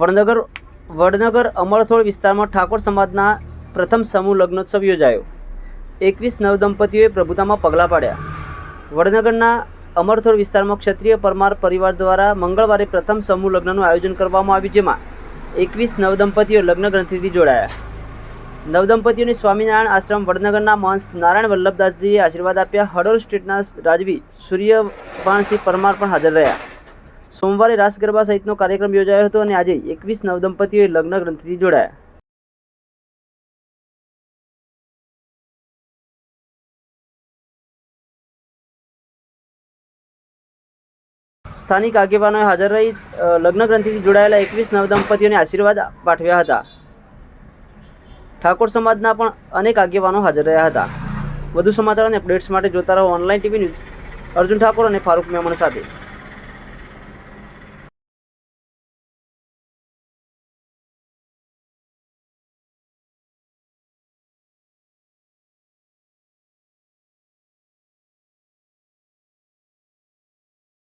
વડનગર વડનગર અમરથોળ વિસ્તારમાં ઠાકોર સમાજના પ્રથમ સમૂહ લગ્નોત્સવ યોજાયો. એકવીસ નવદંપતીઓએ પ્રભુતામાં પગલાં પાડ્યા. વડનગરના અમરથોળ વિસ્તારમાં ક્ષત્રિય પરમાર પરિવાર દ્વારા મંગળવારે પ્રથમ સમૂહ લગ્નનું આયોજન કરવામાં આવ્યું, જેમાં એકવીસ નવદંપતીઓ લગ્ન ગ્રંથિથી જોડાયા. નવદંપતીઓને સ્વામિનારાયણ આશ્રમ વડનગરના મહંત નારાયણ વલ્લભદાસજીએ આશીર્વાદ આપ્યા. હડોલ સ્ટેટના રાજવી સૂર્યભાનસિંહ પરમાર પણ હાજર રહ્યા. સોમવારે રાસ ગરબા સહિતનો કાર્યક્રમ યોજાયો હતો અને આજે એકવીસ નવદંપતીઓએ લગ્ન ગ્રંથિથી જોડાયા. સ્થાનિક આગેવાનોએ હાજર રહી લગ્ન ગ્રંથિથી જોડાયેલા એકવીસ નવદંપતીઓને આશીર્વાદ પાઠવ્યા હતા. ઠાકોર સમાજના પણ અનેક આગેવાનો હાજર રહ્યા હતા. વધુ સમાચાર અને અપડેટ્સ માટે જોતા રહો online TV news. Arjun Thakor અને ફારૂક મેમણ સાથે.